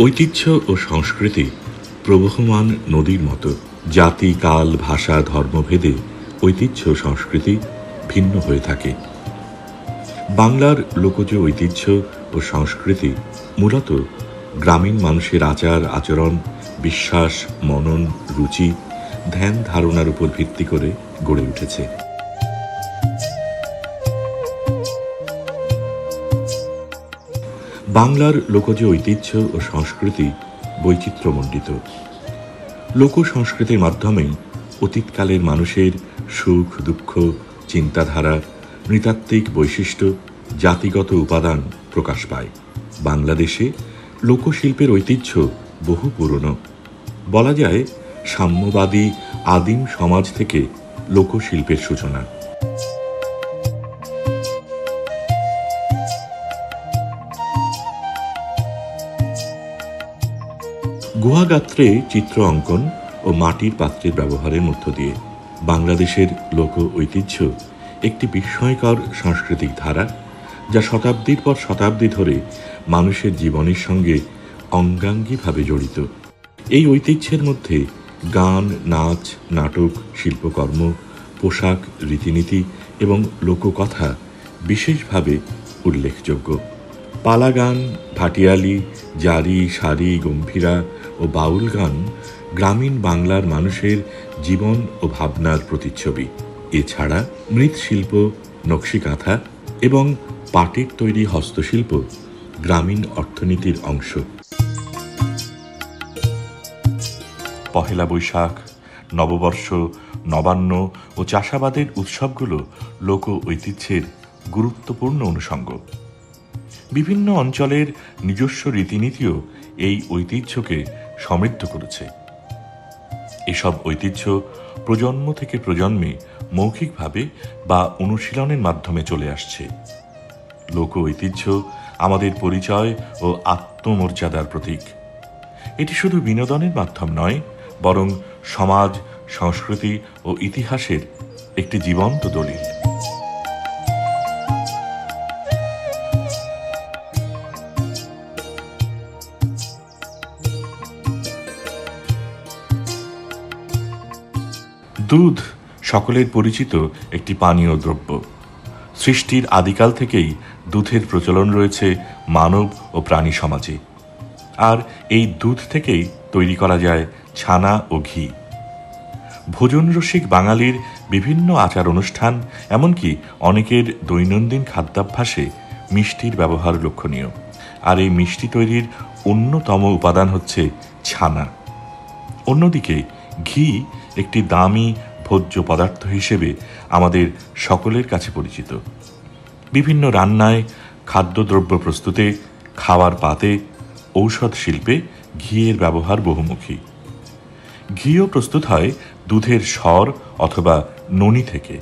ঐতিহ্য ও সংস্কৃতি প্রবহমান নদীর মতো। জাতি, কাল, ভাষা, ধর্মভেদে ঐতিহ্য সংস্কৃতি ভিন্ন হয়ে থাকে। বাংলার লোকজ ঐতিহ্য ও সংস্কৃতি মূলত গ্রামীণ মানুষের আচার, আচরণ, বিশ্বাস, মনন, রুচি, ধ্যান ধারণার উপর ভিত্তি করে গড়ে উঠেছে। বাংলার লোকজ ঐতিহ্য ও সংস্কৃতি বৈচিত্র্যমণ্ডিত। লোক সংস্কৃতির মাধ্যমেই অতীতকালের মানুষের সুখ, দুঃখ, চিন্তাধারা, নৃতাত্ত্বিক বৈশিষ্ট্য, জাতিগত উপাদান প্রকাশ পায়। বাংলাদেশে লোকশিল্পের ঐতিহ্য বহু পুরনো। বলা যায়, সাম্যবাদী আদিম সমাজ থেকে লোকশিল্পের সূচনা। গুহাগাত্রে চিত্র অঙ্কন ও মাটির পাত্রের ব্যবহারের মধ্য দিয়ে বাংলাদেশের লোক ঐতিহ্য একটি বিস্ময়কর সাংস্কৃতিক ধারা যা শতাব্দীর পর শতাব্দী ধরে মানুষের জীবনের সঙ্গে অঙ্গাঙ্গিভাবে জড়িত। এই ঐতিহ্যের মধ্যে গান, নাচ, নাটক, শিল্পকর্ম, পোশাক, রীতিনীতি এবং লোককথা বিশেষভাবে উল্লেখযোগ্য। পালা গান ভাটিয়ালি, জারি, সারি, গম্ভীরা ও বাউল গান গ্রামীণ বাংলার মানুষের জীবন ও ভাবনার প্রতিচ্ছবি। এছাড়া মৃৎশিল্প, নকশিকাঁথা এবং পাটের তৈরি হস্তশিল্প গ্রামীণ অর্থনীতির অংশ। পহেলা বৈশাখ, নববর্ষ, নবান্ন ও চাষাবাদের উৎসবগুলো লোক ঐতিহ্যের গুরুত্বপূর্ণ অনুষঙ্গ। বিভিন্ন অঞ্চলের নিজস্ব রীতিনীতিও এই ঐতিহ্যকে সমৃদ্ধ করেছে। এসব ঐতিহ্য প্রজন্ম থেকে প্রজন্মে মৌখিকভাবে বা অনুশীলনের মাধ্যমে চলে আসছে। লোক ঐতিহ্য আমাদের পরিচয় ও আত্মমর্যাদার প্রতীক। এটি শুধু বিনোদনের মাধ্যম নয়, বরং সমাজ, সংস্কৃতি ও ইতিহাসের একটি জীবন্ত দলিল। দুধ সকলের পরিচিত একটি পানীয় দ্রব্য। সৃষ্টির আদিকাল থেকেই দুধের প্রচলন রয়েছে মানব ও প্রাণী সমাজে। আর এই দুধ থেকেই তৈরি করা যায় ছানা ও ঘি। ভোজন রসিক বাঙালির বিভিন্ন আচার অনুষ্ঠান, এমনকি অনেকের দৈনন্দিন খাদ্যাভ্যাসে মিষ্টির ব্যবহার লক্ষণীয়। আর এই মিষ্টি তৈরির অন্যতম উপাদান হচ্ছে ছানা। অন্যদিকে ঘি একটি দামি ভোজ্য পদার্থ হিসেবে আমাদের সকলের কাছে পরিচিত। বিভিন্ন রান্নায় খাদ্যদ্রব্য প্রস্তুতে, খাওয়ার পাতে, ঔষধ শিল্পে ঘিয়ের ব্যবহার বহুমুখী। ঘিও প্রস্তুত হয় দুধের স্বর অথবা ননি থেকে।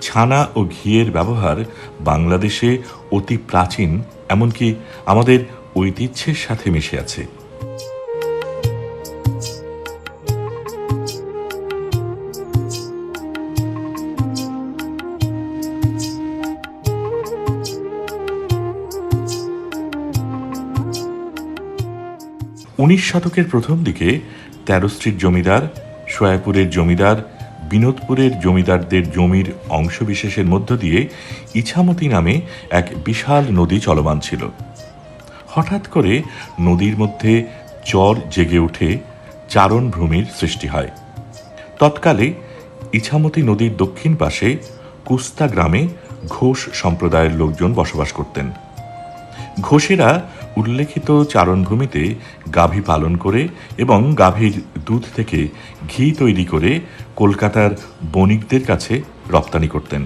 ছানা ও ঘিয়ের ব্যবহার বাংলাদেশে অতি প্রাচীন, এমনকি আমাদের ঐতিহ্যের সাথে মিশে আছে। উনিশ শতকের প্রথম দিকে তেরো স্ট্রিট জমিদার, সোয়াপুরের জমিদার, বিনোদপুরের জমিদারদের জমির অংশবিশেষের মধ্য দিয়ে ইছামতি নামে এক বিশাল নদী চলমান ছিল। হঠাৎ করে নদীর মধ্যে চর জেগে উঠে চারণ ভূমির সৃষ্টি হয়। তৎকালে ইছামতি নদীর দক্ষিণ পাশে কুস্তা গ্রামে ঘোষ সম্প্রদায়ের লোকজন বসবাস করতেন। ঘোষেরা উল্লেখিত চারণভূমিতে গাভী পালন করে এবং গাভীর দুধ থেকে ঘি তৈরি করে কলকাতার বণিকদের কাছে রপ্তানি করতেন।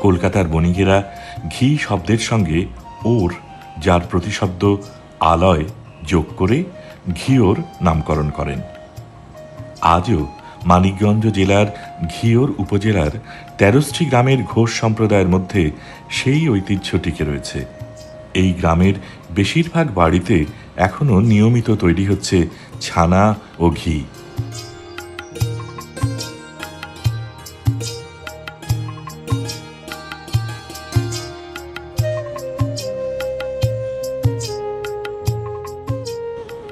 কলকাতার বণিকেরা ঘি শব্দের সঙ্গে ওর, যার প্রতিশব্দ আলয়, যোগ করে ঘিওর নামকরণ করেন। আজও মানিকগঞ্জ জেলার ঘিওর উপজেলার তেরোশটি গ্রামের ঘোষ সম্প্রদায়ের মধ্যে সেই ঐতিহ্য টিকে রয়েছে। এই গ্রামের বেশিরভাগ বাড়িতে এখনও নিয়মিত তৈরি হচ্ছে ছানা ও ঘি।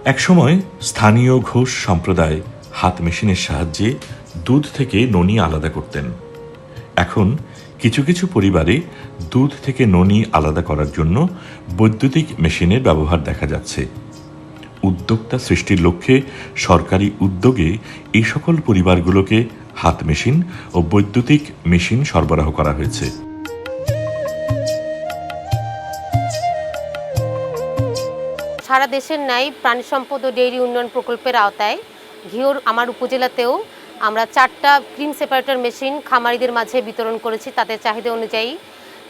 একসময় স্থানীয় ঘোষ সম্প্রদায় হাত মেশিনের সাহায্যে দুধ থেকে ননি আলাদা করতেন। এখন কিছু কিছু পরিবারে দুধ থেকে ননি আলাদা করার জন্য বৈদ্যুতিক মেশিনের ব্যবহার দেখা যাচ্ছে। উদ্যোক্তা সৃষ্টির লক্ষ্যে সরকারি উদ্যোগে এই সকল পরিবারগুলোকে হাত মেশিন ও বৈদ্যুতিক মেশিন সরবরাহ করা হয়েছে। সারা দেশের ন্যায় প্রাণী সম্পদ ও ডেইরি উন্নয়ন প্রকল্পের আওতায় ঘিওর আমার উপজেলাতেও আমরা চারটা ক্রিম সেপারেটর মেশিন খামারিদের মাঝে বিতরণ করেছি। তাদের চাহিদা অনুযায়ী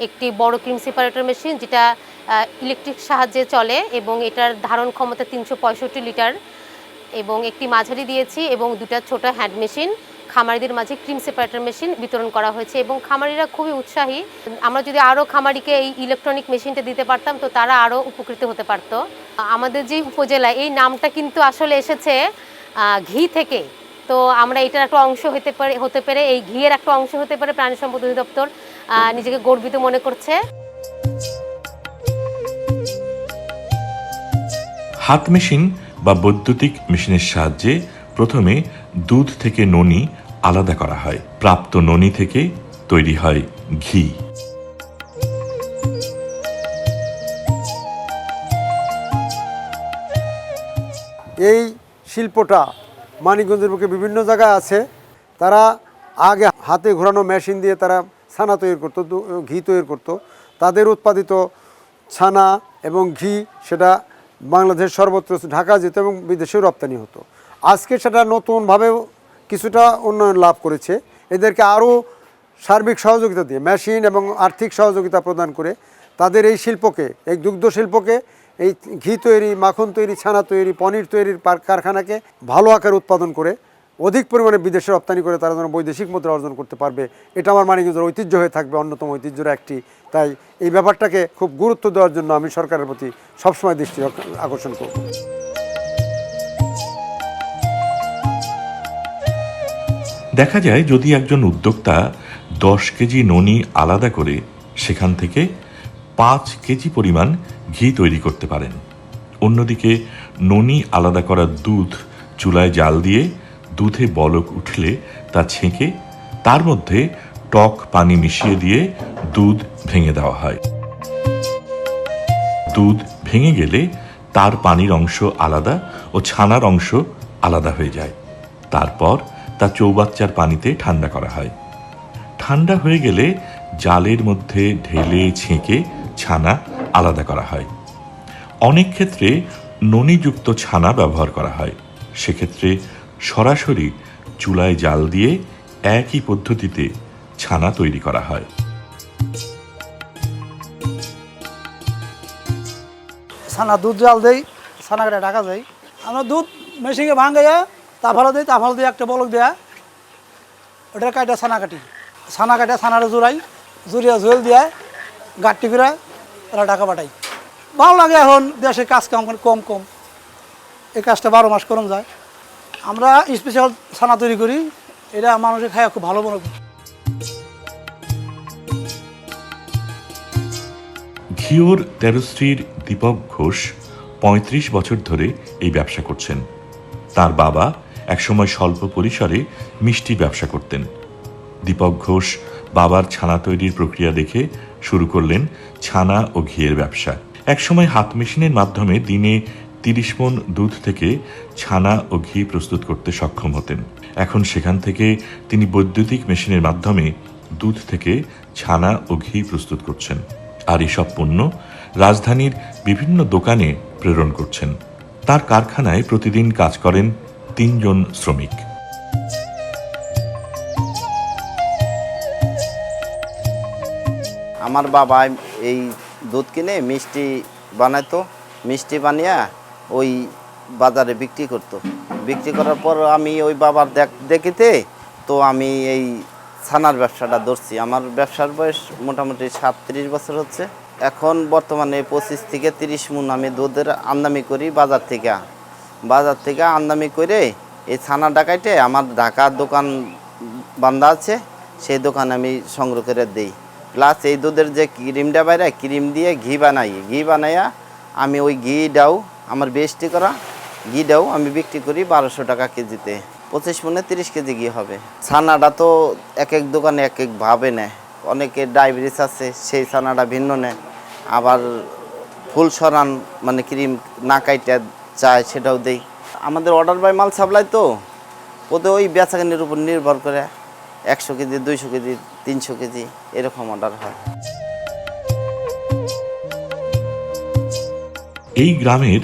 একটি বড় ক্রিম সেপারেটর মেশিন যেটা ইলেকট্রিক সাহায্যে চলে এবং এটার ধারণ ক্ষমতা তিনশো পঁয়ষট্টি লিটার এবং একটি মাঝারি দিয়েছি এবং দুটা ছোট হ্যান্ড মেশিন। খামারিদের মাঝে ক্রিম সেপারেটর মেশিন বিতরণ করা হয়েছে এবং খামারিরা খুবই উৎসাহী। আমরা যদি আরও খামারিকে এই ইলেকট্রনিক মেশিনটা দিতে পারতাম, তো তারা আরও উপকৃত হতে পারতো। আমাদের যে উপজেলা, এই নামটা কিন্তু আসলে এসেছে ঘি থেকে। তো আমরা এটার একটা অংশ হতে পারে, হতে পেরে, এই ঘিয়ের একটা অংশ হতে পারে প্রাণী সম্পদ অধিদপ্তর নিজেকে গর্বিত মনে করছে। হাত মেশিন বা বৈদ্যুতিক মেশিনের সাহায্যে প্রথমে দুধ থেকে ননি আলাদা করা হয়। প্রাপ্ত ননি থেকে তৈরি হয় ঘি। এই শিল্পটা মানিকগঞ্জের বুকে বিভিন্ন জায়গায় আছে। তারা আগে হাতে ঘোরানো মেশিন দিয়ে তারা ছানা তৈরি করতো ঘি তৈরি করতো। তাদের উৎপাদিত ছানা এবং ঘি সেটা বাংলাদেশ সর্বত্র ঢাকা যেত এবং বিদেশেও রপ্তানি হতো। আজকে সেটা নতুনভাবে কিছুটা উন্নয়ন লাভ করেছে। এদেরকে আরও সার্বিক সহযোগিতা দিয়ে, মেশিন এবং আর্থিক সহযোগিতা প্রদান করে তাদের এই শিল্পকে, এই দুগ্ধ শিল্পকে, এই ঘি তৈরি, মাখন তৈরি, ছানা তৈরি, পনির তৈরির কারখানাকে ভালো আকারে উৎপাদন করে অধিক পরিমাণে বিদেশে রপ্তানি করে তারা যেন বৈদেশিক মুদ্রা অর্জন করতে পারবে। এটা আমার মানিকগঞ্জের ঐতিহ্য হয়ে থাকবে, অন্যতম ঐতিহ্যের একটি। তাই এই ব্যাপারটাকে খুব গুরুত্ব দেওয়ার জন্য আমি সরকারের প্রতি সবসময় দৃষ্টি আকর্ষণ করব। দেখা যায় যদি একজন উদ্যোক্তা দশ কেজি ননি আলাদা করে সেখান থেকে পাঁচ কেজি পরিমাণ ঘি তৈরি করতে পারেন। অন্যদিকে ননি আলাদা করা দুধ চুলায় জাল দিয়ে দুধে বলক উঠলে তা ছেঁকে তার মধ্যে টক পানি মিশিয়ে দিয়ে দুধ ভেঙে দেওয়া হয়। দুধ ভেঙে গেলে তার পানির অংশ আলাদা ও ছানার অংশ আলাদা হয়ে যায়। তারপর তা চৌবাচ্চার পানিতে ঠান্ডা করা হয়। ঠান্ডা হয়ে গেলে জালের মধ্যে ঢেলে ছেঁকে ছানা আলাদা করা হয়। অনেক ক্ষেত্রে ননিযুক্ত ছানা ব্যবহার করা হয়। সেক্ষেত্রে সরাসরি চুলায় জাল দিয়ে একই পদ্ধতিতে ছানা তৈরি করা হয়। ছানা দুধ জাল দেই ছানা ঢাকা যায় আমরা দুধ মেশিনে ভাঙাইয়া তাফালো দিই, তাফাল দিয়ে একটা বলক দেয়া। ওটার কাটা ছানা কাটি ছানা কাটা ছানাটা জোড়াই, জুড়িয়া ঝোল দিয়া গাঁটটি করে তারা ঢাকা পাঠাই। ভালো লাগে এখন, দেশে কাজ কাম, কম কম। এই কাজটা বারো মাস করম যায়। আমরা স্পেশাল ছানা তৈরি করি, এটা মানুষের খায় খুব ভালো মনে করি ঘিওর তেরোশ্রীর দীপক ঘোষ ৩৫ বছর ধরে এই ব্যবসা করছেন। তার বাবা একসময় স্বল্প পরিসরে মিষ্টি ব্যবসা করতেন। দীপক ঘোষ বাবার ছানা তৈরির প্রক্রিয়া দেখে শুরু করলেন ছানা ও ঘিয়ের ব্যবসা। একসময় হাত মেশিনের মাধ্যমে দিনে তিরিশ মন দুধ থেকে ছানা ও ঘি প্রস্তুত করতে সক্ষম হতেন। এখন সেখান থেকে তিনি বৈদ্যুতিক মেশিনের মাধ্যমে দুধ থেকে ছানা ও ঘি প্রস্তুত করছেন। আর এসব পণ্য রাজধানীর বিভিন্ন দোকানে প্রেরণ করছেন। তার কারখানায় প্রতিদিন কাজ করেন তিনজন শ্রমিক। আমার বাবা এই দুধ কিনে মিষ্টি বানাতো, মিষ্টি বানিয়ে ওই বাজারে বিক্রি করতো। বিক্রি করার পর আমি ওই বাবার দেখ, দেখিতে তো আমি এই ছানার ব্যবসাটা ধরছি। আমার ব্যবসার বয়স মোটামুটি সাতত্রিশ বছর হচ্ছে। এখন বর্তমানে পঁচিশ থেকে তিরিশ মন আমি দুধের আমদানি করি বাজার থেকে। বাজার থেকে আমদানি করে এই ছানা ডাকাইতে আমার ঢাকার দোকান বান্ধা আছে, সেই দোকানে আমি সংগ্রহ করে দিই। প্লাস এই দুধের যে ক্রিমটা বাইরে, ক্রিম দিয়ে ঘি বানাই। ঘি বানাইয়া আমি ওই ঘিটাও আমার বেস্টি করা ঘি ঘিটাও আমি বিক্রি করি বারোশো টাকা কেজিতে। পঁচিশ মনে তিরিশ কেজি ঘি হবে। ছানাটা তো এক এক দোকানে এক এক ভাবে নেয়। অনেকে ডায়াবেটিস আছে, সেই ছানাটা ভিন্ন নেয়। আবার ফুল সরান মানে ক্রিম না কাইটা চায় সেটাও দেই। আমাদের অর্ডার বাই মাল সাপ্লাই তো ওদের ওই বেচাকেনির উপর নির্ভর করে একশো কেজি, দুইশো কেজি, তিনশো কেজি এরকম অর্ডার হয়। এই গ্রামের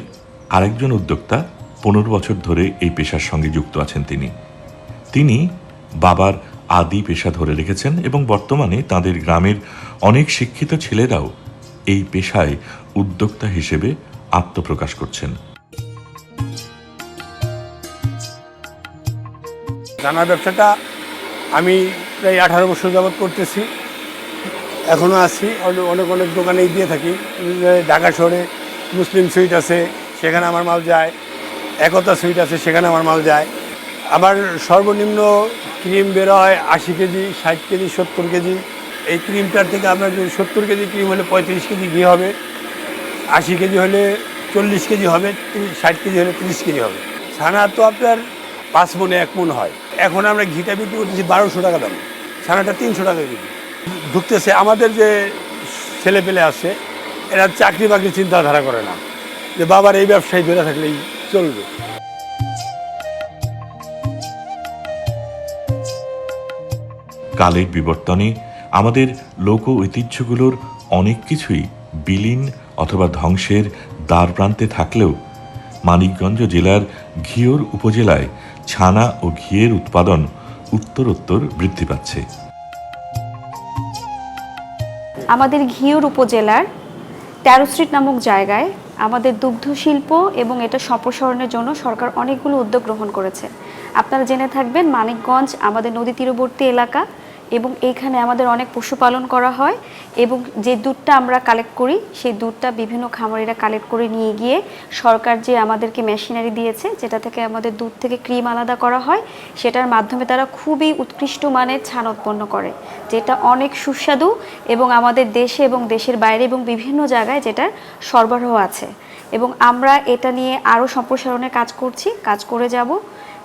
আরেকজন উদ্যোক্তা পনেরো বছর ধরে এই পেশার সঙ্গে যুক্ত আছেন তিনি। তিনি বাবার আদি পেশা ধরে রেখেছেন এবং বর্তমানে তাদের গ্রামের অনেক শিক্ষিত ছেলেরাও এই পেশায় উদ্যোক্তা হিসেবে আত্মপ্রকাশ করছেন। রান্নার ব্যবসাটা আমি প্রায় আঠারো বছর যাবৎ করতেছি। এখনও আছি অনেক অনেক দোকানেই দিয়ে থাকি। ঢাকা শহরে মুসলিম সুইট আছে, সেখানে আমার মাল যায়। একতা সুইট আছে, সেখানে আমার মাল যায়। আবার সর্বনিম্ন ক্রিম বের হয় আশি কেজি, ষাট কেজি, সত্তর কেজি। এই ক্রিমটার থেকে আপনার যদি সত্তর কেজি ক্রিম হলে পঁয়ত্রিশ কেজি ঘি হবে। আশি কেজি হলে চল্লিশ কেজি হবে ষাট কেজি হলে তিরিশ কেজি হবে। ছানা তো আপনার পাঁচ মনে এক মন হয়। এখন আমরা ঘিটা বিক্রি করতেছি বারোশো টাকা দাম। ছানাটা তিনশো টাকা কেজি। ঢুকতেছে আমাদের যে ছেলে পেলে আছে, এরা চাকরি বাকরি চিন্তাধারা করে না। যে বাবার এই ব্যবসায় ধরে থাকলেই চলবে। কালের বিবর্তনে আমাদের লোক ঐতিহ্যগুলোর অনেক কিছুই বিলীন অথবা ধ্বংসের দ্বার প্রান্তে থাকলেও মানিকগঞ্জ জেলার ঘিওর উপজেলায় ছানা ও ঘিয়ের উৎপাদন উত্তরোত্তর বৃদ্ধি পাচ্ছে। আমাদের ঘিওর উপজেলার তেরো স্ট্রিট নামক জায়গায় আমাদের দুগ্ধ শিল্প এবং এটা সম্প্রসারণের জন্য সরকার অনেকগুলো উদ্যোগ গ্রহণ করেছে। আপনারা জেনে থাকবেন, মানিকগঞ্জ আমাদের নদী তীরবর্তী এলাকা। এবং এইখানে আমাদের অনেক পশুপালন করা হয় এবং যে দুধটা আমরা কালেক্ট করি, সেই দুধটা বিভিন্ন খামারিরা কালেক্ট করে নিয়ে গিয়ে সরকার যে আমাদেরকে মেশিনারি দিয়েছে, যেটা থেকে আমাদের দুধ থেকে ক্রিম আলাদা করা হয়, সেটার মাধ্যমে তারা খুবই উৎকৃষ্ট মানের ছান উৎপন্ন করে, যেটা অনেক সুস্বাদু এবং আমাদের দেশে এবং দেশের বাইরে এবং বিভিন্ন জায়গায় যেটার সরবরাহ আছে। এবং আমরা এটা নিয়ে আরও সম্প্রসারণের কাজ করছি, কাজ করে যাব।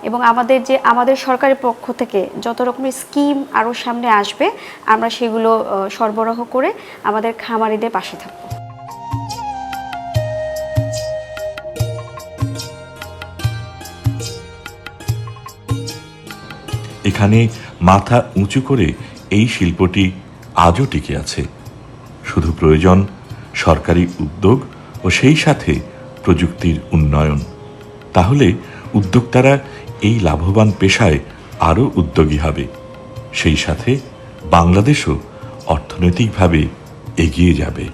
এবং আমাদের যে, আমাদের সরকারের পক্ষ থেকে যত রকমের স্কিম আরও সামনে আসবে, আমরা সেগুলো সরবরাহ করে আমাদের খামারিদের পাশে থাকব। এখানে মাথা উঁচু করে এই শিল্পটি আজও টিকে আছে। শুধু প্রয়োজন সরকারি উদ্যোগ ও সেই সাথে প্রযুক্তির উন্নয়ন। তাহলে উদ্যোক্তারা এই লাভবান পেশায় আরও উদ্যোগী হবে। সেই সাথে বাংলাদেশও অর্থনৈতিকভাবে এগিয়ে যাবে।